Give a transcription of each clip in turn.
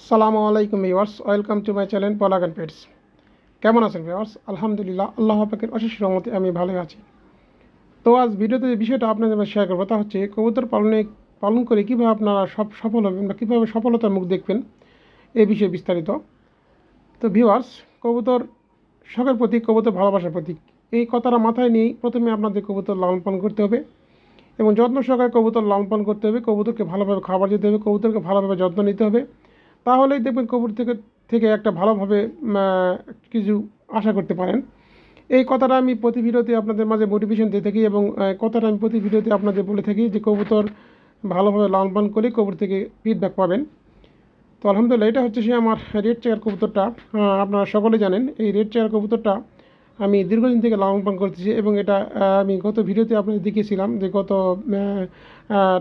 আসসালামু আলাইকুম viewers welcome to my channel পলাগান pets. কেমন আছেন ভিওয়ার্স আলহামদুলিল্লাহ, আল্লাহ পাকের অশেষ রহমতে আমি ভালো আছি। তো আজ ভিডিওতে যে বিষয়টা আপনাদের শেয়ার করব তা হচ্ছে কবুতর পালনে, পালন করে কীভাবে আপনারা সব সফল হবেন বা কীভাবে সফলতার মুখ দেখবেন এই বিষয়ে বিস্তারিত। তো ভিওয়ার্স কবুতর শখের প্রতীক, কবুতর ভালোবাসার প্রতীক। এই কথাটা মাথায় নিয়েই প্রথমে আপনাদের কবুতর লালন পালন করতে হবে এবং যত্ন সহকারে কবুতর লালন পালন করতে হবে। কবুতরকে ভালোভাবে খাবার দিতে হবে, কবুতরকে ভালোভাবে যত্ন নিতে হবে। তাহলেই দেখবেন কবুর থেকে থেকে একটা ভালোভাবে কিছু আশা করতে পারেন। এই কথাটা আমি প্রতি ভিডিওতে আপনাদের মাঝে মোটিভেশন দিয়ে থাকি এবং কথাটা আমি প্রতি ভিডিওতে আপনাদের বলে থাকি যে কবুতর ভালোভাবে লাল পালন করে কবর থেকে ফিডব্যাক পাবেন। তো আলহামদুলিল্লাহ, এটা হচ্ছে সে আমার রেড চেয়ার কবুতরটা। আপনারা সকলে জানেন, এই রেড চেয়ার কবুতরটা আমি দীর্ঘদিন থেকে লালন পালন করতেছি এবং এটা আমি গত ভিডিওতে আপনাদের দেখিয়েছিলাম যে গত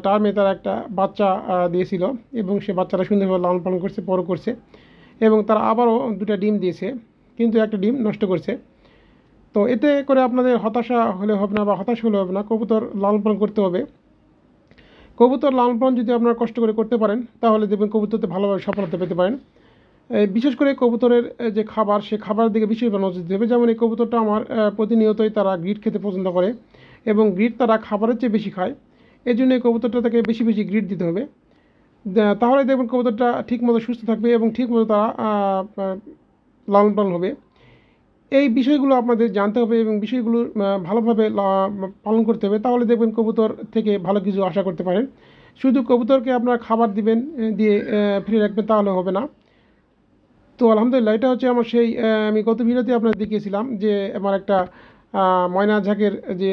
টার্মে তার একটা বাচ্চা দিয়েছিল এবং সে বাচ্চাটা সুন্দরভাবে লালন পালন করছে বড় করছে এবং তারা আবারও দুটা ডিম দিয়েছে, কিন্তু একটা ডিম নষ্ট করছে। তো এতে করে আপনাদের হতাশা হলে হবে না বা হতাশ হলে হবে না, কবুতর লালন পালন করতে হবে। কবুতর লালন পালন যদি আপনারা কষ্ট করে করতে পারেন, তাহলে দেখবেন কবুতরতে ভালোভাবে সফলতা পেতে পারেন। বিশেষ করে কবুতরের যে খাবার, সে খাবারের দিকে বিশেষভাবে নজর দিতে হবে। যেমন এই কবুতরটা আমার প্রতিনিয়তই তারা গ্রিট খেতে পছন্দ করে এবং গ্রিট তারা খাবারের চেয়ে বেশি খায়। এই জন্য এই কবুতরটা তাকে বেশি বেশি গ্রিট দিতে হবে। তাহলে দেখবেন কবুতরটা ঠিকমতো সুস্থ থাকবে এবং ঠিকমতো তারা লালন পালন হবে। এই বিষয়গুলো আপনাদের জানতে হবে এবং বিষয়গুলো ভালোভাবে পালন করতে হবে। তাহলে দেখবেন কবুতর থেকে ভালো কিছু আশা করতে পারেন। শুধু কবুতরকে আপনারা খাবার দিবেন দিয়ে ফ্রি রাখবেন, তাহলে হবে না। তো আলহামদুলিল্লাহ, এটা হচ্ছে আমার সেই আমি গত ভিডিওতে আপনাদের দেখিয়েছিলাম যে আমার একটা ময়না ঝাঁকের যে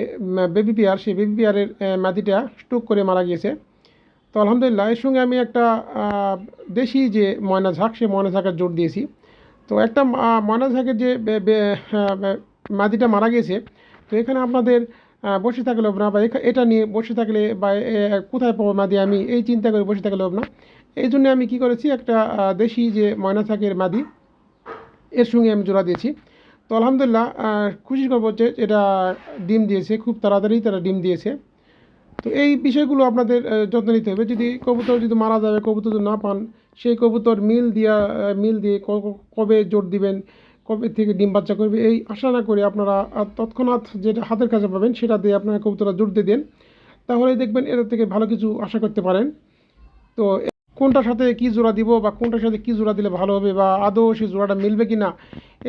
বেবি পেয়ার সেই বেবি পেয়ারের মাদিটা স্ট্রোক করে মারা গিয়েছে। তো আলহামদুলিল্লাহ, এর সঙ্গে আমি একটা দেশি যে ময়না ঝাঁক, সেই ময়না ঝাঁকের জোর দিয়েছি। তো একটা ময়না ঝাঁকের যে মাদিটা মারা গিয়েছে, তো এখানে আপনাদের বসে থাকলে হবে না, বা এটা নিয়ে বসে থাকলে বা কোথায় পাবো মাদি আমি এই চিন্তা করে বসে থাকলে হবে না। এই জন্য আমি কি করেছি, একটা দেশি যে ময়না ঝাঁকের মাদি, এর সঙ্গে আমি জোড়া দিয়েছি। তো আলহামদুলিল্লাহ খুশির খবর হচ্ছে এটা ডিম দিয়েছে, খুব তাড়াতাড়ি তারা ডিম দিয়েছে। তো এই বিষয়গুলো আপনাদের যত্ন নিতে হবে। যদি কবুতর যদি মারা যাবে, কবুতর যদি না পান, সেই কবুতর মিল দিয়া মিল দিয়ে কবে জোর দিবেন, কবে থেকে ডিম বাচ্চা করবে, এই আশা না করে আপনারা তৎক্ষণাৎ যেটা হাতের কাছে পাবেন, সেটা দিয়ে আপনারা কবুতরটা জোর দিয়ে দেন। তাহলে দেখবেন এর থেকে ভালো কিছু আশা করতে পারেন। তো কোনটার সাথে কি জোড়া দিব বা কোনটার সাথে কি জোড়া দিলে ভালো হবে বা আদৌ সেই জোড়াটা মিলবে কি না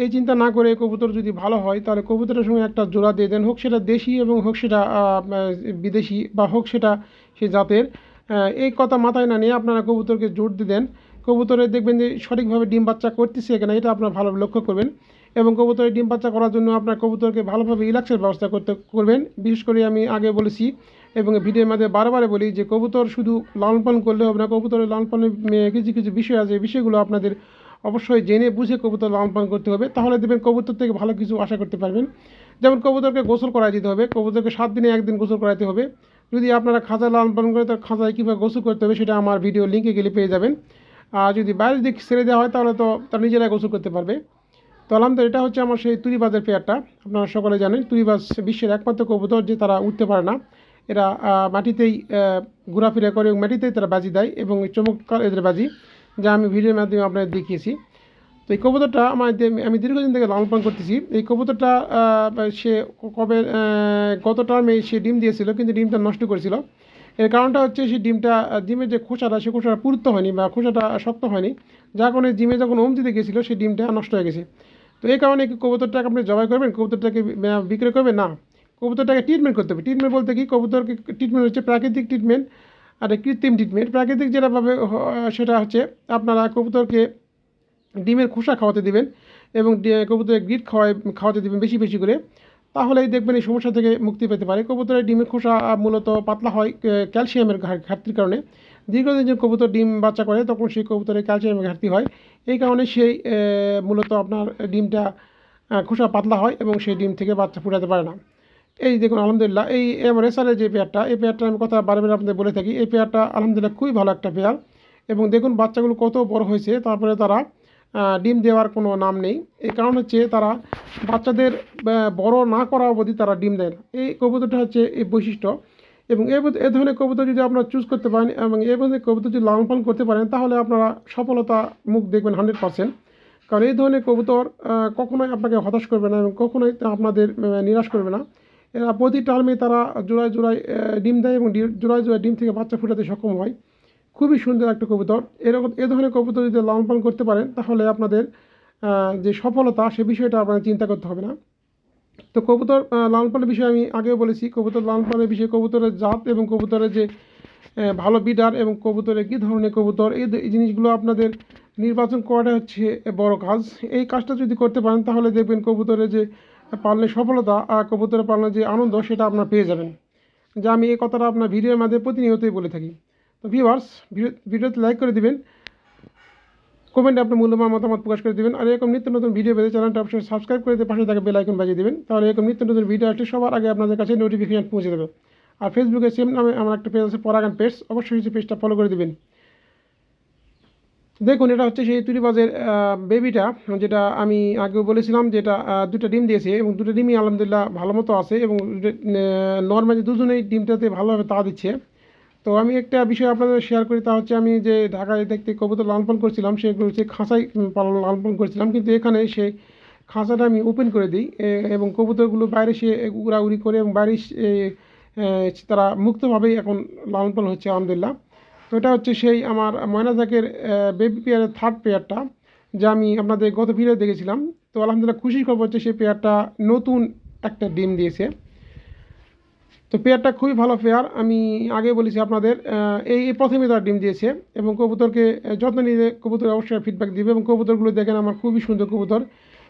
এই চিন্তা না করে কবুতর যদি ভালো হয় তাহলে কবুতরের সঙ্গে একটা জোড়া দিয়ে দেন, হোক সেটা দেশি এবং হোক সেটা বিদেশি বা হোক সেটা সে জাতের। এই কথা মাথায় না নিয়ে আপনারা কবুতরকে জোর দিয়ে দেন। কবুতরে দেখবেন যে সঠিকভাবে ডিম বাচ্চা করতেছে কিনা, এটা আপনারা ভালোভাবে লক্ষ্য করবেন এবং কবুতরের ডিম বাচ্চা করার জন্য আপনার কবুতরকে ভালোভাবে রিল্যাক্সের ব্যবস্থা করতে করবেন। বিশেষ করে আমি আগে বলেছি এবং ভিডিওর মধ্যে বারবার বলি যে কবুতর শুধু লালন পালন করলে হবে না, কবুতরের লালন পালনের কিছু কিছু বিষয় আছে। বিষয়গুলো আপনাদের অবশ্যই জেনে বুঝে কবুতর লালন পালন করতে হবে। তাহলে দেখবেন কবুতর থেকে ভালো কিছু আশা করতে পারবেন। যেমন কবুতরকে গোসল করাই দিতে হবে, কবুতরকে সাত দিনে একদিন গোসল করাতে হবে। যদি আপনারা খাঁচা লালন পালন করে তার খাঁচায় কীভাবে গোসল করতে হবে, সেটা আমার ভিডিও লিঙ্কে গেলে পেয়ে যাবেন। আর যদি বাইরের দিক ছেড়ে দেওয়া হয়, তাহলে তো তারা নিজেরাই গোসল করতে পারবে। তো আলহামদুলিল্লাহ, এটা হচ্ছে আমার সেই তুরিবাজের পেয়ারটা। আপনারা সকলে জানেন, তুরিবাজ বিশ্বের একমাত্র কবুতর যে তারা উঠতে পারে না। এরা মাটিতেই ঘোরাফেরা করে এবং মাটিতেই তারা বাজি দেয় এবং চমৎকার এদের বাজি, যা আমি ভিডিওর মাধ্যমে আপনাদের দেখিয়েছি। তো এই কবুতরটা আমার আমি দীর্ঘদিন থেকে লালন পালন করতেছি, এই কবুতরটা সে কবে গত টার্মে সে ডিম দিয়েছিল, কিন্তু ডিমটা নষ্ট করেছিল। এর কারণটা হচ্ছে সেই ডিমটা ডিমের যে খোসাটা, সে খোসাটা পুরুত্ব হয়নি বা খোসাটা শক্ত হয়নি, যার কারণে ডিমে যখন ওম দিতে গেছিল সেই ডিমটা নষ্ট হয়ে গেছে। তো এই কারণে কবুতরটাকে আপনি জবাই করবেন? কবুতরটাকে বিক্রয় বিক্রি করবেন? না। কবুতরটাকে ট্রিটমেন্ট করতে হবে। ট্রিটমেন্ট বলতে কি? কবুতরকে ট্রিটমেন্ট হচ্ছে প্রাকৃতিক ট্রিটমেন্ট আর কৃত্রিম ট্রিটমেন্ট প্রাকৃতিক যেটাভাবে সেটা হচ্ছে আপনারা কবুতরকে ডিমের খোসা খাওয়াতে দিবেন এবং কবুতরের গ্রিট খাওয়াই খাওয়াতে দিবেন বেশি বেশি করে। তাহলেই দেখবেন এই সমস্যা থেকে মুক্তি পেতে পারে। কবুতরের ডিমের খোসা মূলত পাতলা হয় ক্যালসিয়ামের ঘাটতির কারণে। দীর্ঘদিন যখন কবুতর ডিম বাচ্চা করে, তখন সেই কবুতরের ক্যালসিয়ামের ঘাটতি হয়। এই কারণে সেই মূলত আপনার ডিমটা খোসা পাতলা হয় এবং সেই ডিম থেকে বাচ্চা ফুটাতে পারে না। এই দেখুন, আলহামদুলিল্লাহ, এই আমার রেসারের যে পেয়ারটা এই পেয়ারটা আমি কথা বারবার আপনাদের বলে থাকি, এই পেয়ারটা আলহামদুলিল্লাহ খুবই ভালো একটা পেয়ার এবং দেখুন, বাচ্চাগুলো কত বড় হয়েছে, তারপরে তারা ডিম দেওয়ার কোনো নাম নেই। এই কারণ হচ্ছে তারা বাচ্চাদের বড় না করা অবধি তারা ডিম দেয় না। এই কবুতরটা হচ্ছে এই বৈশিষ্ট্য। এবং এ ধরনের কবুতর যদি আপনারা চুজ করতে পারেন, এবং এ ধরনের কবুতর যদি লালন পালন করতে পারেন, তাহলে আপনারা সফলতা মুখ দেখবেন হান্ড্রেড পার্সেন্ট। কারণ এই ধরনের কবুতর কখনোই আপনাকে হতাশ করবে না, এবং কখনোই আপনাদের নিরাশ করবে না। এরা প্রতি টার্মে তারা জোড়ায় জোড়ায় ডিম দেয় এবং জোড়ায় জোড়ায় ডিম থেকে বাচ্চা ফুটাতে সক্ষম হয়। খুবই সুন্দর একটা কবুতর। এরকম, এ ধরনের কবুতর যদি লালন পালন করতে পারেন, তাহলে আপনাদের যে সফলতা, সে বিষয়টা আপনাদের চিন্তা করতে হবে না। তো কবুতর লালন পালনের বিষয়ে আমি আগেও বলেছি, কবুতর লালন পালনের বিষয়ে কবুতরের জাত এবং কবুতরের যে ভালো বিডার এবং কবুতরের কী ধরনের কবুতর এই জিনিসগুলো আপনাদের নির্বাচন করাটা হচ্ছে বড় কাজ। এই কাজটা যদি করতে পারেন, তাহলে দেখবেন কবুতরের যে পালনের সফলতা আর কবুতরের পালনের যে আনন্দ, সেটা আপনার পেয়ে যাবেন। যা আমি এই কথাটা আপনার ভিডিওর মাধ্যমে প্রতিনিয়তই বলে থাকি। তো ভিউয়ার্স ভিডিওতে লাইক করে দিবেন। কমেন্টে আপনার মূল্যবান মতামত প্রকাশ করে দেবেন। আর এরকম নিত্য নতুন ভিডিও পেতে চ্যানেলটা অবশ্যই সাবস্ক্রাইব করে দিয়ে পাশে থাকা বেল আইকন বাজিয়ে দেবেন। তাহলে এরকম নিত্য নতুন ভিডিও আসলে সবার আগে আপনাদের কাছে নোটিফিকেশন পৌঁছে দেবে। আর ফেসবুকে সেম নামে আমার একটা পেজ আছে পরাগান পেজ অবশ্যই সেই পেজটা ফলো করে দেবেন। দেখুন এটা হচ্ছে সেই তুরিবাজের বেবিটা যেটা আমি আগেও বলেছিলাম যেটা আহ, দুটো ডিম দিয়েছে এবং দুটো ডিমই আলহামদুলিল্লাহ ভালো মতো আছে এবং নর্মালি দুজনেই ডিমটাতে ভালোভাবে তা দিচ্ছে। তো আমি একটা বিষয় আপনাদের শেয়ার করি তা হচ্ছে আমি যে ঢাকায় দেখতে কবুতর লালন পালন করছিলাম সেগুলো হচ্ছে খাঁচাই পালন লালন পালন করছিলাম। কিন্তু এখানে সেই খাঁচাটা আমি ওপেন করে দিই এবং কবুতরগুলো বাইরে সে উড়াউড়ি করে এবং বাইরে সে- তারা মুক্তভাবেই এখন লালন পালন হচ্ছে আলহামদুলিল্লাহ। তো এটা হচ্ছে সেই আমার ময়না ময়নাজাকের বেবি পেয়ারের থার্ড পেয়ারটা যা আমি আপনাদের গত ভিডিও দেখেছিলাম। তো আলহামদুলিল্লাহ খুশি খবর হচ্ছে সেই পেয়ারটা নতুন একটা ডিম দিয়েছে। তো পেয়ারটা খুবই ভালো পেয়ার আমি আগে বলেছি আপনাদের এই প্রথমে তার ডিম দিয়েছে এবং কবুতরকে যত্ন নিলে কবুতর অবশ্যই ফিডব্যাক দিবে এবং কবুতরগুলো দেখেন আমার খুবই সুন্দর কবুতর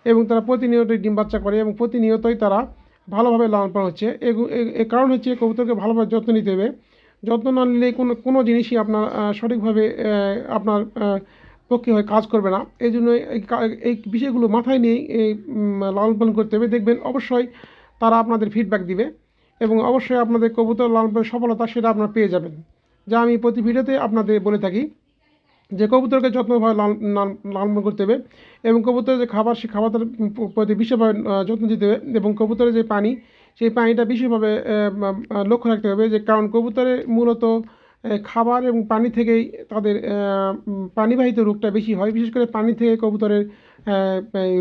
এবং তারা প্রতিনিয়তই ডিম বাচ্চা করে এবং প্রতিনিয়তই তারা ভালোভাবে লালন পালন হচ্ছে। এ- কারণ হচ্ছে কবুতরকে ভালোভাবে যত্ন নিতে হবে। যত্ন না নিলে কোনো কোনো জিনিসই আপনার সঠিকভাবে আপনার পক্ষে হয়, কাজ করবে না। এই জন্য এই বিষয়গুলো মাথায় নিয়ে, এই লালন পালন করতে হবে। দেখবেন অবশ্যই তারা আপনাদের ফিডব্যাক দিবে এবং অবশ্যই আপনাদের কবুতর লালন পালনের সফলতা সেটা আপনারা পেয়ে যাবেন। যা আমি প্রতি ভিডিওতে আপনাদের বলে থাকি যে কবুতরকে যত্নভাবে লাল- লাল- লালন করতে হবে এবং কবুতরের যে খাবার সেই খাবারের প্রতি বিশেষভাবে যত্ন দিতে হবে এবং কবুতরের যে পানি সেই পানিটা বিশেষভাবে লক্ষ্য রাখতে হবে যে কারণ কবুতরের মূলত খাবার এবং পানি থেকেই তাদের পানিবাহিত রোগটা বেশি হয়। বিশেষ করে পানি থেকে কবুতরের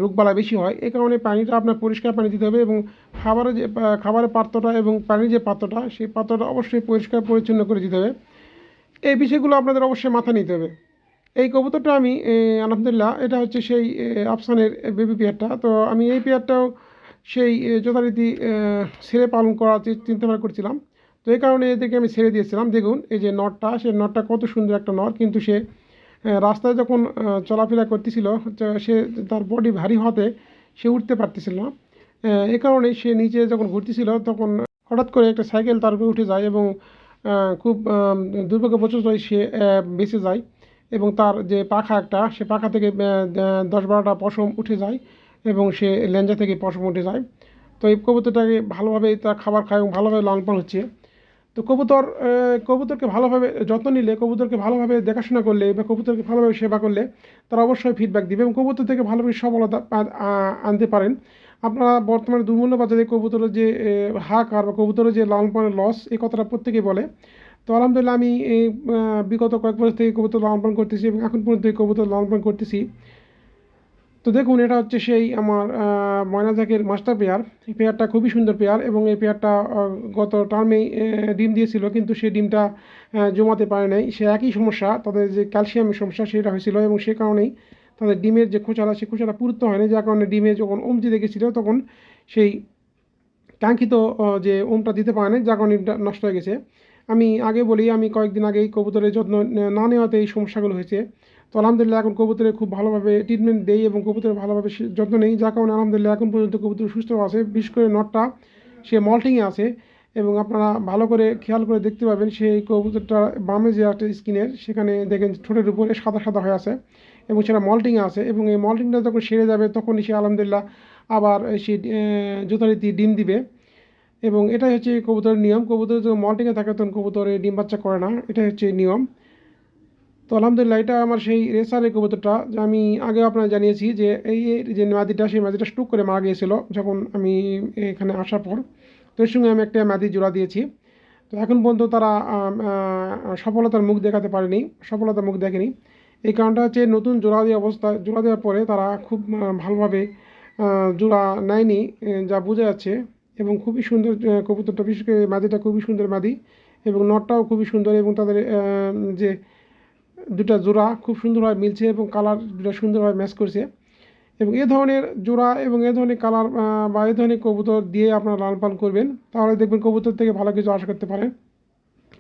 রোগবালা বেশি হয়। এ কারণে পানিটা আপনার পরিষ্কার পানি দিতে হবে এবং খাবারের যে খাবারের পাত্রটা এবং পানির যে পাত্রটা, সেই পাত্রটা অবশ্যই পরিষ্কার পরিচ্ছন্ন করে দিতে হবে। এই বিষয়গুলো আপনাদের অবশ্যই মাথা নিতে হবে। এই কবুতরটা আমি আলহামদুলিল্লাহ, এটা হচ্ছে সেই আফসানের বেবি পেয়ারটা। তো আমি এই পেয়ারটাও সেই যথারীতি ছেড়ে পালন করার চিন্তাভাবনা করছিলাম। তো এই কারণে এদেরকে আমি ছেড়ে দিয়েছিলাম। দেখুন এই যে নটটা সে নটটা কত সুন্দর একটা নট। কিন্তু সে রাস্তায় যখন চলাফেরা করতেছিল সে তার বডি ভারী হতে সে উঠতে পারতেছিল না। এ কারণে সে নিচে যখন ঘুরতেছিল তখন হঠাৎ করে একটা সাইকেল তার উপরে উঠে যায় এবং খুব আহ, দুর্ভাগ্যবশত সে বেঁচে যায় এবং তার যে পাখা একটা সে পাখা থেকে দশ বারোটা পশম উঠে যায়। এবং সে লেঞ্জা থেকে পশম উঠে যায়। তো এই কবুতরটাকে ভালোভাবে তার খাবার খায় এবং ভালোভাবে লালন হচ্ছে। তো কবুতর কবুতরকে ভালোভাবে যত্ন নিলে কবুতরকে ভালোভাবে দেখাশোনা করলে বা কবুতরকে ভালোভাবে সেবা করলে তারা অবশ্যই ফিডব্যাক দিবে এবং কবুতর থেকে ভালোভাবে সফলতা আনতে পারেন। আপনারা বর্তমানে দুর্মূল্য বাজারে কবুতরের যে আহ, হাক আর বা কবুতরের যে লালন লস এই কথাটা প্রত্যেকেই বলে। তো আলহামদুলিল্লাহ আমি এই বিগত কয়েক বছর থেকে কবুতর লালন পালন করতেছি এবং এখন পর্যন্ত এই কবুতর লালন পালন করতেছি। তো দেখুন, এটা হচ্ছে সেই আমার ময়নাজাকের মাস্টার পেয়ার এই পেয়ারটা খুবই সুন্দর পেয়ার এবং এই পেয়ারটা গত টার্মেই ডিম দিয়েছিল, কিন্তু সেই ডিমটা জমাতে পারে নাই। সে একই সমস্যা, তাদের যে ক্যালসিয়ামের সমস্যা, সেটা হয়েছিল এবং সে কারণেই তাদের ডিমের যে খোঁচাটা সেই খোঁচাটা পুরুত্ব হয়নি যার কারণে ডিমে যখন ওমটি দেখেছিল তখন সেই কাঙ্ক্ষিত যে ওমটা দিতে পারে না যার কারণে নষ্ট হয়ে গেছে। আমি আগে বলি, আমি কয়েকদিন আগেই কবুতরের যত্ন না নেওয়াতে এই সমস্যাগুলো হয়েছে। তো আলহামদুলিল্লাহ এখন কবুতরের খুব ভালোভাবে ট্রিটমেন্ট দেই এবং কবুতরের ভালোভাবে যত্ন নেই, যার কারণে আলহামদুলিল্লাহ এখন পর্যন্ত কবুতর সুস্থ আছে। বিশেষ করে নটটা, সে মল্টিংয়ে আছে এবং আপনারা ভালো করে খেয়াল করে দেখতে পাবেন সেই কবুতরটা বামে যে একটা স্কিনের, সেখানে দেখেন ঠোঁটের উপরে সাদা সাদা হয়ে আছে এবং সেটা মল্টিংয়ে আছে এবং এই মল্টিংটা যখন সেরে যাবে তখনই সে আলহামদুলিল্লাহ আবার সে যথারীতি ডিম দিবে এবং এটাই হচ্ছে কবুতরের নিয়ম। কবুতর যখন মল্টিংয়ে থাকে তখন কবুতরে ডিম বাচ্চা করে না, এটাই হচ্ছে নিয়ম। তো আলহামদুলিল্লাহ, এটা আমার সেই রেসারের কবুতরটা যা আমি আগেও আপনারা জানিয়েছি যে এই যে মাদিটা, সেই মাদিটা স্ট্রোক করে মারা গিয়েছিল যখন আমি এখানে আসার পর। তো এর সঙ্গে আমি একটা মাদি জোড়া দিয়েছি। তো এখন পর্যন্ত তারা সফলতার মুখ দেখাতে পারেনি, সফলতার মুখ দেখেনি। এই কারণটা হচ্ছে নতুন জোড়া দেওয়া অবস্থা, জোড়া দেওয়ার পরে তারা খুব ভালোভাবে জোড়া নেয়নি যা বোঝা যাচ্ছে। এবং খুবই সুন্দর কবুতরটা, বিশেষ করে মাদিটা খুবই সুন্দর মাদি এবং নটটাও খুবই সুন্দর এবং তাদের যে দুটা জোড়া খুব সুন্দরভাবে মিলছে এবং কালার দুটা সুন্দরভাবে ম্যাচ করছে। এবং এ ধরনের জোড়া এবং এ ধরনের কালার বা এ ধরনের কবুতর দিয়ে আপনারা লালন পালন করবেন, তাহলে দেখবেন কবুতর থেকে ভালো কিছু আশা করতে পারেন।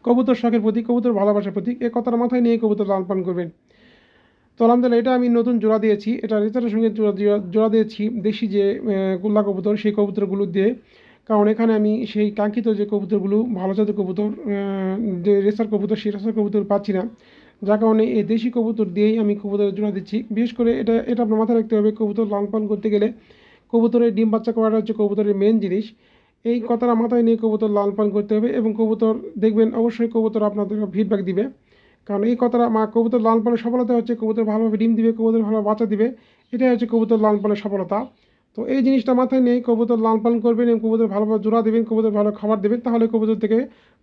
কবুতর শখের প্রতীক, কবুতর ভালোবাসার প্রতীক, এ কথার মাথায় নিয়ে কবুতর লালন পালন করবেন। তো আলহামদুলিল্লাহ, এটা আমি নতুন জোড়া দিয়েছি, এটা রেচারের সঙ্গে জোড়া দিয়েছি, দেশি যে গোল্লা কবুতর, সেই কবুতরগুলো দিয়ে। কারণ এখানে আমি সেই কাঙ্ক্ষিত যে কবুতরগুলো, ভালো জাতের কবুতর যে রেসার কবুতর, সেই রেসার কবুতর পাচ্ছি না। যার কারণে এই দেশি কবুতর দিয়েই আমি কবুতরের জোড়া দিচ্ছি বিশেষ করে এটা এটা আপনার মাথায় রাখতে হবে, কবুতর লালন পালন করতে গেলে কবুতরের ডিম বাচ্চা করাটা হচ্ছে কবুতরের মেন জিনিস। এই কথাটা মাথায় নিয়ে কবুতর লালন পালন করতে হবে এবং কবুতর, দেখবেন অবশ্যই কবুতর আপনাদের ফিডব্যাক দিবে। কারণ এই কথাটা, মা, কবুতর লালন পালনের সফলতা হচ্ছে কবুতর ভালোভাবে ডিম দিবে, কবুতর ভালো বাচ্চা দিবে। এটাই হচ্ছে কবুতর লালন পালনের সফলতা। তো এই জিনিসটা মাথায় নিয়ে কবুতর লালন পালন করবেন এবং কবুতর ভালোভাবে জোড়া দেবেন, কবুতর ভালো খাবার দেবেন, তাহলে কবুতর থেকে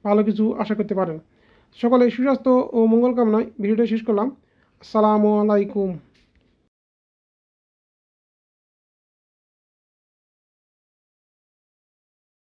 ভালো কিছু আশা করতে পারেন। সকলে সুস্বাস্থ্য ও মঙ্গল কামনায় ভিডিওটা শেষ করলাম। আসসালামু আলাইকুম।